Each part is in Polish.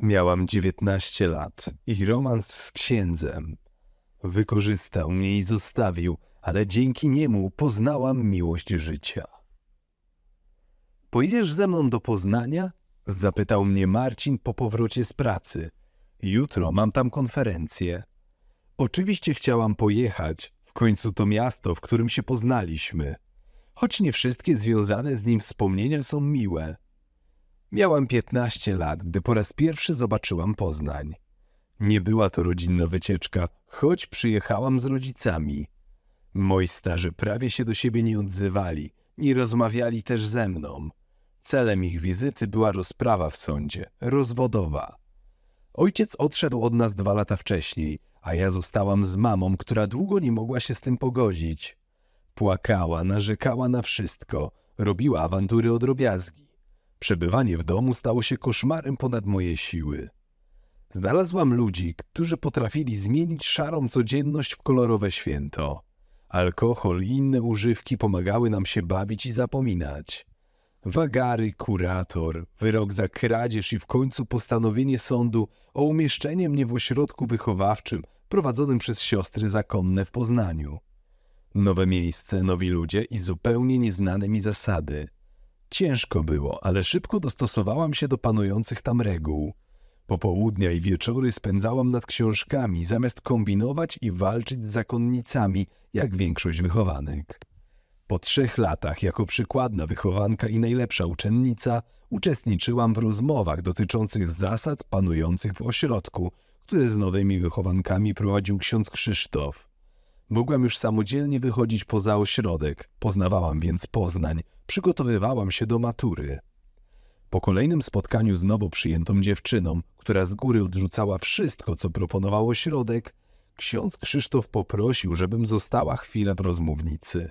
Miałam 19 lat i romans z księdzem. Wykorzystał mnie i zostawił, ale dzięki niemu poznałam miłość życia. Pojedziesz ze mną do Poznania? Zapytał mnie Marcin po powrocie z pracy. Jutro mam tam konferencję. Oczywiście chciałam pojechać, w końcu to miasto, w którym się poznaliśmy. Choć nie wszystkie związane z nim wspomnienia są miłe. Miałam 15 lat, gdy po raz pierwszy zobaczyłam Poznań. Nie była to rodzinna wycieczka, choć przyjechałam z rodzicami. Moi starzy prawie się do siebie nie odzywali, nie rozmawiali też ze mną. Celem ich wizyty była rozprawa w sądzie, rozwodowa. Ojciec odszedł od nas dwa lata wcześniej, a ja zostałam z mamą, która długo nie mogła się z tym pogodzić. Płakała, narzekała na wszystko, robiła awantury o drobiazgi. Przebywanie w domu stało się koszmarem ponad moje siły. Znalazłam ludzi, którzy potrafili zmienić szarą codzienność w kolorowe święto. Alkohol i inne używki pomagały nam się bawić i zapominać. Wagary, kurator, wyrok za kradzież i w końcu postanowienie sądu o umieszczenie mnie w ośrodku wychowawczym prowadzonym przez siostry zakonne w Poznaniu. Nowe miejsce, nowi ludzie i zupełnie nieznane mi zasady. Ciężko było, ale szybko dostosowałam się do panujących tam reguł. Popołudnia i wieczory spędzałam nad książkami, zamiast kombinować i walczyć z zakonnicami, jak większość wychowanek. Po trzech latach, jako przykładna wychowanka i najlepsza uczennica, uczestniczyłam w rozmowach dotyczących zasad panujących w ośrodku, które z nowymi wychowankami prowadził ksiądz Krzysztof. Mogłam już samodzielnie wychodzić poza ośrodek, poznawałam więc Poznań, przygotowywałam się do matury. Po kolejnym spotkaniu z nowo przyjętą dziewczyną, która z góry odrzucała wszystko, co proponował ośrodek, ksiądz Krzysztof poprosił, żebym została chwilę w rozmównicy.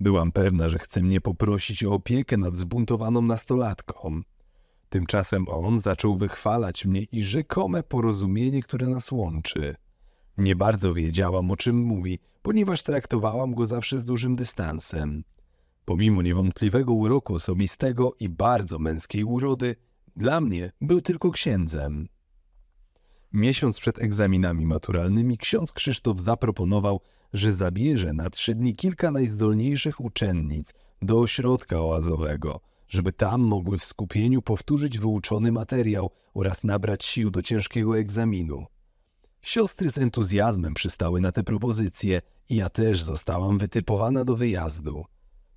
Byłam pewna, że chce mnie poprosić o opiekę nad zbuntowaną nastolatką. Tymczasem on zaczął wychwalać mnie i rzekome porozumienie, które nas łączy. Nie bardzo wiedziałam, o czym mówi, ponieważ traktowałam go zawsze z dużym dystansem. Pomimo niewątpliwego uroku osobistego i bardzo męskiej urody, dla mnie był tylko księdzem. Miesiąc przed egzaminami maturalnymi ksiądz Krzysztof zaproponował, że zabierze na trzy dni kilka najzdolniejszych uczennic do ośrodka oazowego, żeby tam mogły w skupieniu powtórzyć wyuczony materiał oraz nabrać sił do ciężkiego egzaminu. Siostry z entuzjazmem przystały na tę propozycję i ja też zostałam wytypowana do wyjazdu.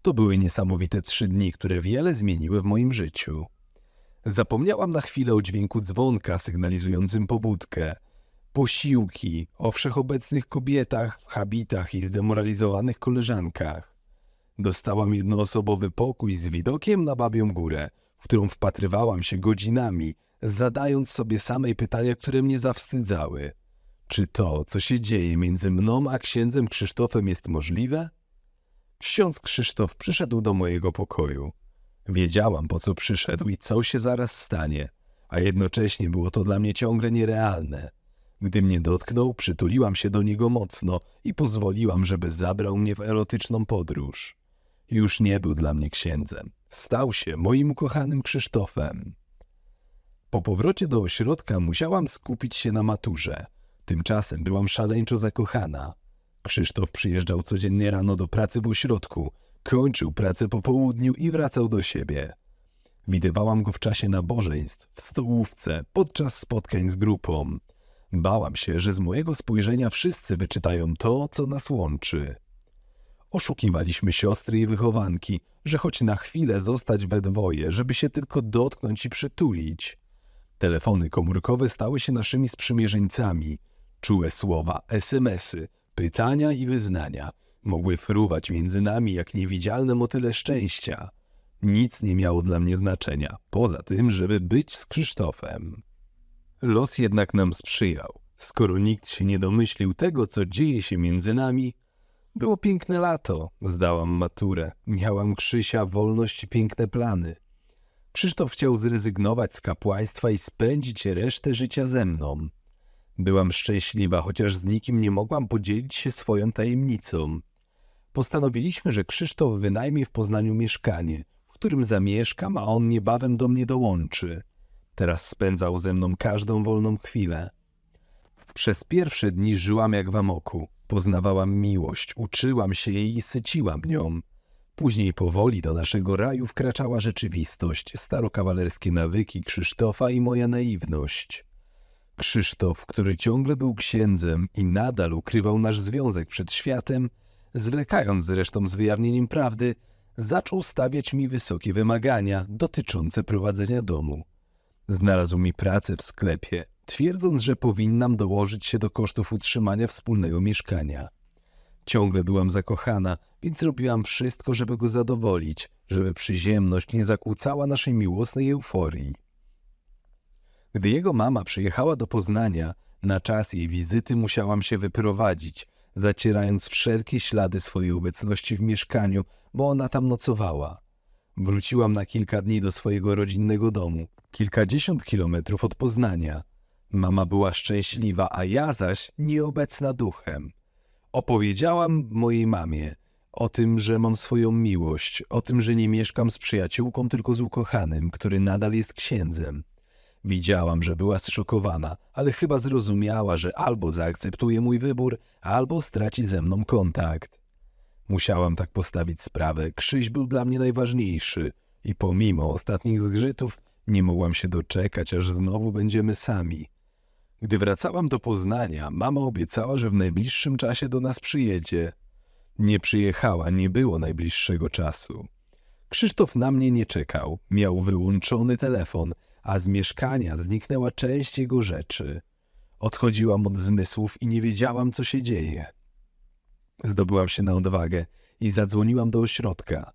To były niesamowite trzy dni, które wiele zmieniły w moim życiu. Zapomniałam na chwilę o dźwięku dzwonka sygnalizującym pobudkę. Posiłki, o wszechobecnych kobietach w habitach i zdemoralizowanych koleżankach. Dostałam jednoosobowy pokój z widokiem na Babią Górę, w którą wpatrywałam się godzinami, zadając sobie samej pytania, które mnie zawstydzały. Czy to, co się dzieje między mną a księdzem Krzysztofem jest możliwe? Ksiądz Krzysztof przyszedł do mojego pokoju. Wiedziałam, po co przyszedł i co się zaraz stanie, a jednocześnie było to dla mnie ciągle nierealne. Gdy mnie dotknął, przytuliłam się do niego mocno i pozwoliłam, żeby zabrał mnie w erotyczną podróż. Już nie był dla mnie księdzem. Stał się moim ukochanym Krzysztofem. Po powrocie do ośrodka musiałam skupić się na maturze. Tymczasem byłam szaleńczo zakochana. Krzysztof przyjeżdżał codziennie rano do pracy w ośrodku, kończył pracę po południu i wracał do siebie. Widywałam go w czasie nabożeństw, w stołówce, podczas spotkań z grupą. Bałam się, że z mojego spojrzenia wszyscy wyczytają to, co nas łączy. Oszukiwaliśmy siostry i wychowanki, że choć na chwilę zostać we dwoje, żeby się tylko dotknąć i przytulić. Telefony komórkowe stały się naszymi sprzymierzeńcami. Czułe słowa, smsy, pytania i wyznania mogły fruwać między nami jak niewidzialne motyle szczęścia. Nic nie miało dla mnie znaczenia, poza tym, żeby być z Krzysztofem. Los jednak nam sprzyjał. Skoro nikt się nie domyślił tego, co dzieje się między nami, było piękne lato, zdałam maturę, miałam Krzysia, wolność i piękne plany. Krzysztof chciał zrezygnować z kapłaństwa i spędzić resztę życia ze mną. Byłam szczęśliwa, chociaż z nikim nie mogłam podzielić się swoją tajemnicą. Postanowiliśmy, że Krzysztof wynajmie w Poznaniu mieszkanie, w którym zamieszkam, a on niebawem do mnie dołączy. Teraz spędzał ze mną każdą wolną chwilę. Przez pierwsze dni żyłam jak w amoku. Poznawałam miłość, uczyłam się jej i syciłam nią. Później powoli do naszego raju wkraczała rzeczywistość, starokawalerskie nawyki Krzysztofa i moja naiwność. Krzysztof, który ciągle był księdzem i nadal ukrywał nasz związek przed światem, zwlekając zresztą z wyjawnieniem prawdy, zaczął stawiać mi wysokie wymagania dotyczące prowadzenia domu. Znalazł mi pracę w sklepie, twierdząc, że powinnam dołożyć się do kosztów utrzymania wspólnego mieszkania. Ciągle byłam zakochana, więc robiłam wszystko, żeby go zadowolić, żeby przyziemność nie zakłócała naszej miłosnej euforii. Gdy jego mama przyjechała do Poznania, na czas jej wizyty musiałam się wyprowadzić, zacierając wszelkie ślady swojej obecności w mieszkaniu, bo ona tam nocowała. Wróciłam na kilka dni do swojego rodzinnego domu, kilkadziesiąt kilometrów od Poznania. Mama była szczęśliwa, a ja zaś nieobecna duchem. Opowiedziałam mojej mamie o tym, że mam swoją miłość, o tym, że nie mieszkam z przyjaciółką, tylko z ukochanym, który nadal jest księdzem. Widziałam, że była zszokowana, ale chyba zrozumiała, że albo zaakceptuje mój wybór, albo straci ze mną kontakt. Musiałam tak postawić sprawę. Krzyś był dla mnie najważniejszy i pomimo ostatnich zgrzytów nie mogłam się doczekać, aż znowu będziemy sami. Gdy wracałam do Poznania, mama obiecała, że w najbliższym czasie do nas przyjedzie. Nie przyjechała, nie było najbliższego czasu. Krzysztof na mnie nie czekał, miał wyłączony telefon, a z mieszkania zniknęła część jego rzeczy. Odchodziłam od zmysłów i nie wiedziałam, co się dzieje. Zdobyłam się na odwagę i zadzwoniłam do ośrodka.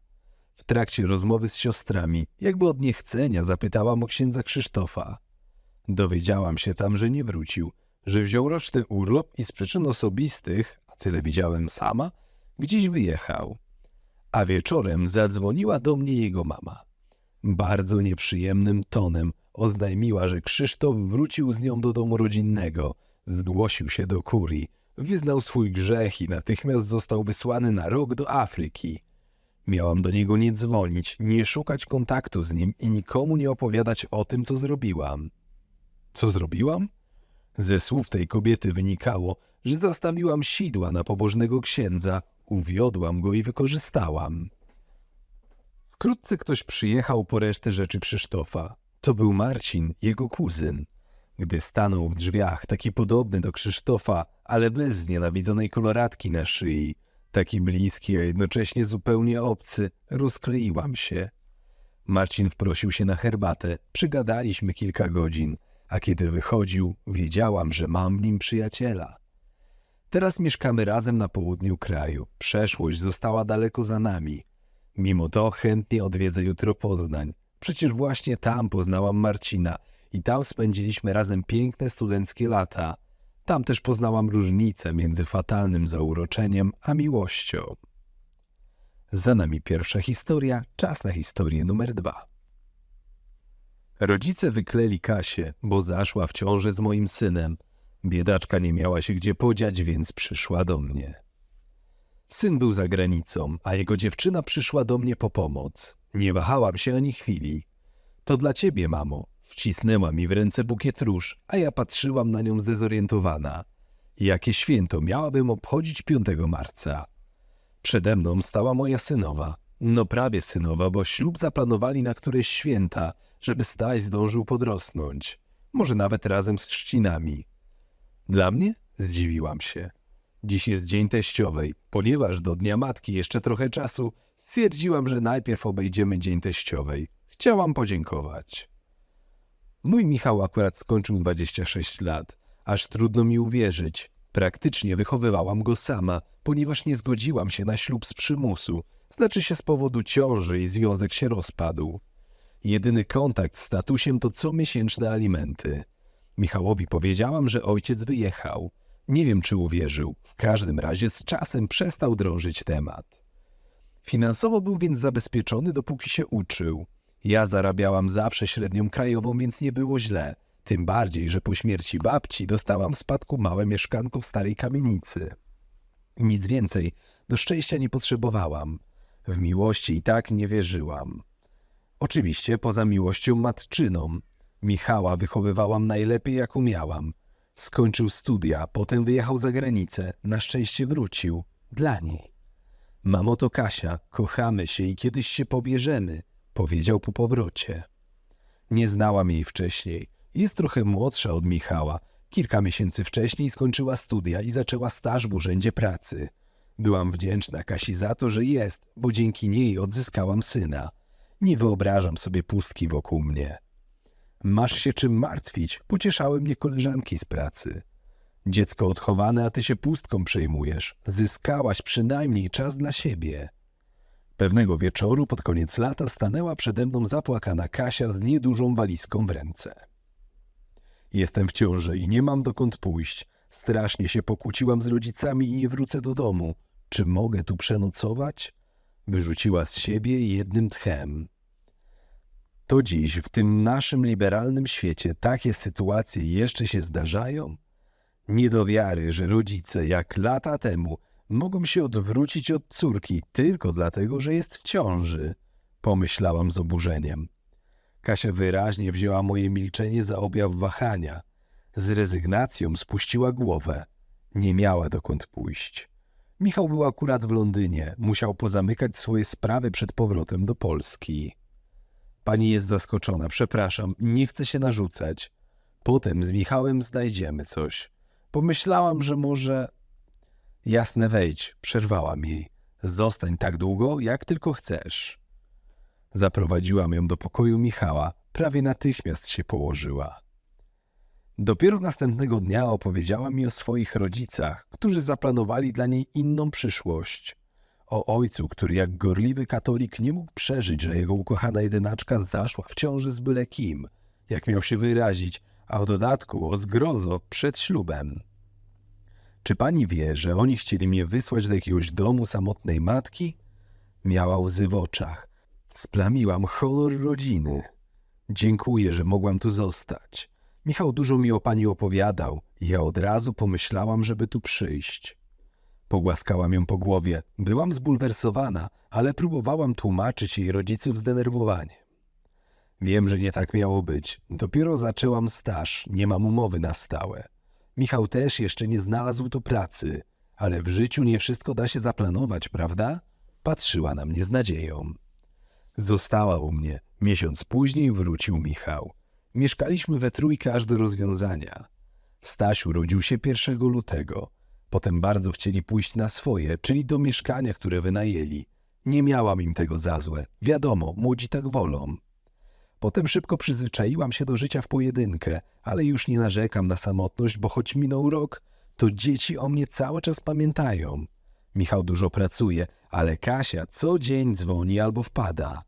W trakcie rozmowy z siostrami, jakby od niechcenia, zapytałam o księdza Krzysztofa. Dowiedziałam się tam, że nie wrócił, że wziął roczny urlop i z przyczyn osobistych, a tyle widziałem sama, gdzieś wyjechał. A wieczorem zadzwoniła do mnie jego mama. Bardzo nieprzyjemnym tonem oznajmiła, że Krzysztof wrócił z nią do domu rodzinnego, zgłosił się do kurii, wyznał swój grzech i natychmiast został wysłany na rok do Afryki. Miałam do niego nie dzwonić, nie szukać kontaktu z nim i nikomu nie opowiadać o tym, co zrobiłam. Co zrobiłam? Ze słów tej kobiety wynikało, że zastawiłam sidła na pobożnego księdza, uwiodłam go i wykorzystałam. Wkrótce ktoś przyjechał po resztę rzeczy Krzysztofa. To był Marcin, jego kuzyn. Gdy stanął w drzwiach, taki podobny do Krzysztofa, ale bez znienawidzonej koloratki na szyi, taki bliski, a jednocześnie zupełnie obcy, rozkleiłam się. Marcin wprosił się na herbatę, przygadaliśmy kilka godzin, a kiedy wychodził, wiedziałam, że mam w nim przyjaciela. Teraz mieszkamy razem na południu kraju. Przeszłość została daleko za nami. Mimo to chętnie odwiedzę jutro Poznań. Przecież właśnie tam poznałam Marcina i tam spędziliśmy razem piękne studenckie lata. Tam też poznałam różnicę między fatalnym zauroczeniem a miłością. Za nami pierwsza historia, czas na historię numer dwa. Rodzice wykleli Kasię, bo zaszła w ciąży z moim synem. Biedaczka nie miała się gdzie podziać, więc przyszła do mnie. Syn był za granicą, a jego dziewczyna przyszła do mnie po pomoc. Nie wahałam się ani chwili. To dla ciebie, mamo. Wcisnęła mi w ręce bukiet róż, a ja patrzyłam na nią zdezorientowana. Jakie święto miałabym obchodzić 5 marca? Przede mną stała moja synowa. No prawie synowa, bo ślub zaplanowali na któreś święta, żeby Staś zdążył podrosnąć. Może nawet razem z chrzcinami. Dla mnie? Zdziwiłam się. Dziś jest dzień teściowej. Ponieważ do Dnia Matki jeszcze trochę czasu, stwierdziłam, że najpierw obejdziemy dzień teściowej. Chciałam podziękować. Mój Michał akurat skończył 26 lat. Aż trudno mi uwierzyć. Praktycznie wychowywałam go sama, ponieważ nie zgodziłam się na ślub z przymusu. Znaczy się z powodu ciąży i związek się rozpadł. Jedyny kontakt z tatusiem to comiesięczne alimenty. Michałowi powiedziałam, że ojciec wyjechał. Nie wiem, czy uwierzył. W każdym razie z czasem przestał drążyć temat. Finansowo był więc zabezpieczony, dopóki się uczył. Ja zarabiałam zawsze średnią krajową, więc nie było źle. Tym bardziej, że po śmierci babci dostałam w spadku małe mieszkanko w starej kamienicy. Nic więcej, do szczęścia nie potrzebowałam. W miłości i tak nie wierzyłam. Oczywiście poza miłością matczyną. Michała wychowywałam najlepiej jak umiałam. Skończył studia, potem wyjechał za granicę. Na szczęście wrócił. Dla niej. Mamo to Kasia, kochamy się i kiedyś się pobierzemy, powiedział po powrocie. Nie znałam jej wcześniej. Jest trochę młodsza od Michała. Kilka miesięcy wcześniej skończyła studia i zaczęła staż w urzędzie pracy. Byłam wdzięczna Kasi za to, że jest, bo dzięki niej odzyskałam syna. Nie wyobrażam sobie pustki wokół mnie. Masz się czym martwić, pocieszały mnie koleżanki z pracy. Dziecko odchowane, a ty się pustką przejmujesz. Zyskałaś przynajmniej czas dla siebie. Pewnego wieczoru pod koniec lata stanęła przede mną zapłakana Kasia z niedużą walizką w ręce. Jestem w ciąży i nie mam dokąd pójść. Strasznie się pokłóciłam z rodzicami i nie wrócę do domu. Czy mogę tu przenocować? Wyrzuciła z siebie jednym tchem. To dziś, w tym naszym liberalnym świecie, takie sytuacje jeszcze się zdarzają? Nie do wiary, że rodzice, jak lata temu, mogą się odwrócić od córki tylko dlatego, że jest w ciąży, pomyślałam z oburzeniem. Kasia wyraźnie wzięła moje milczenie za objaw wahania. Z rezygnacją spuściła głowę. Nie miała dokąd pójść. Michał był akurat w Londynie, musiał pozamykać swoje sprawy przed powrotem do Polski. Pani jest zaskoczona, przepraszam, nie chcę się narzucać. Potem z Michałem znajdziemy coś. Pomyślałam, że może... Jasne, wejdź, przerwałam jej. Zostań tak długo, jak tylko chcesz. Zaprowadziłam ją do pokoju Michała, prawie natychmiast się położyła. Dopiero następnego dnia opowiedziała mi o swoich rodzicach, którzy zaplanowali dla niej inną przyszłość. O ojcu, który jak gorliwy katolik nie mógł przeżyć, że jego ukochana jedynaczka zaszła w ciąży z byle kim, jak miał się wyrazić, a w dodatku o zgrozo przed ślubem. Czy pani wie, że oni chcieli mnie wysłać do jakiegoś domu samotnej matki? Miała łzy w oczach. Splamiłam honor rodziny. Dziękuję, że mogłam tu zostać. Michał dużo mi o pani opowiadał i ja od razu pomyślałam, żeby tu przyjść. Pogłaskałam ją po głowie. Byłam zbulwersowana, ale próbowałam tłumaczyć jej rodziców zdenerwowanie. Wiem, że nie tak miało być. Dopiero zaczęłam staż, nie mam umowy na stałe. Michał też jeszcze nie znalazł tu pracy, ale w życiu nie wszystko da się zaplanować, prawda? Patrzyła na mnie z nadzieją. Została u mnie. Miesiąc później wrócił Michał. Mieszkaliśmy we trójkę aż do rozwiązania. Staś urodził się 1 lutego. Potem bardzo chcieli pójść na swoje, czyli do mieszkania, które wynajęli. Nie miałam im tego za złe. Wiadomo, młodzi tak wolą. Potem szybko przyzwyczaiłam się do życia w pojedynkę, ale już nie narzekam na samotność, bo choć minął rok, to dzieci o mnie cały czas pamiętają. Michał dużo pracuje, ale Kasia co dzień dzwoni albo wpada.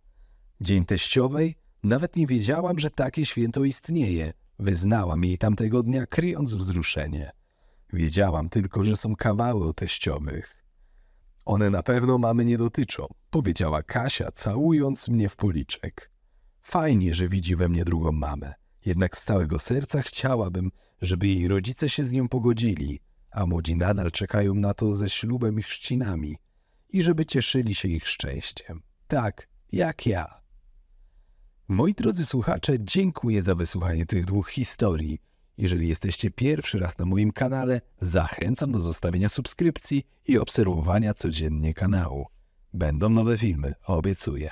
Dzień teściowej? Nawet nie wiedziałam, że takie święto istnieje. Wyznałam jej tamtego dnia, kryjąc wzruszenie. Wiedziałam tylko, że są kawały teściowych. One na pewno mamy nie dotyczą, powiedziała Kasia, całując mnie w policzek. Fajnie, że widzi we mnie drugą mamę. Jednak z całego serca chciałabym, żeby jej rodzice się z nią pogodzili, a młodzi nadal czekają na to ze ślubem i chrzcinami i żeby cieszyli się ich szczęściem. Tak, jak ja. Moi drodzy słuchacze, dziękuję za wysłuchanie tych dwóch historii. Jeżeli jesteście pierwszy raz na moim kanale, zachęcam do zostawienia subskrypcji i obserwowania codziennie kanału. Będą nowe filmy, obiecuję.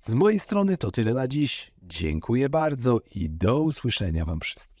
Z mojej strony to tyle na dziś. Dziękuję bardzo i do usłyszenia Wam wszystkim.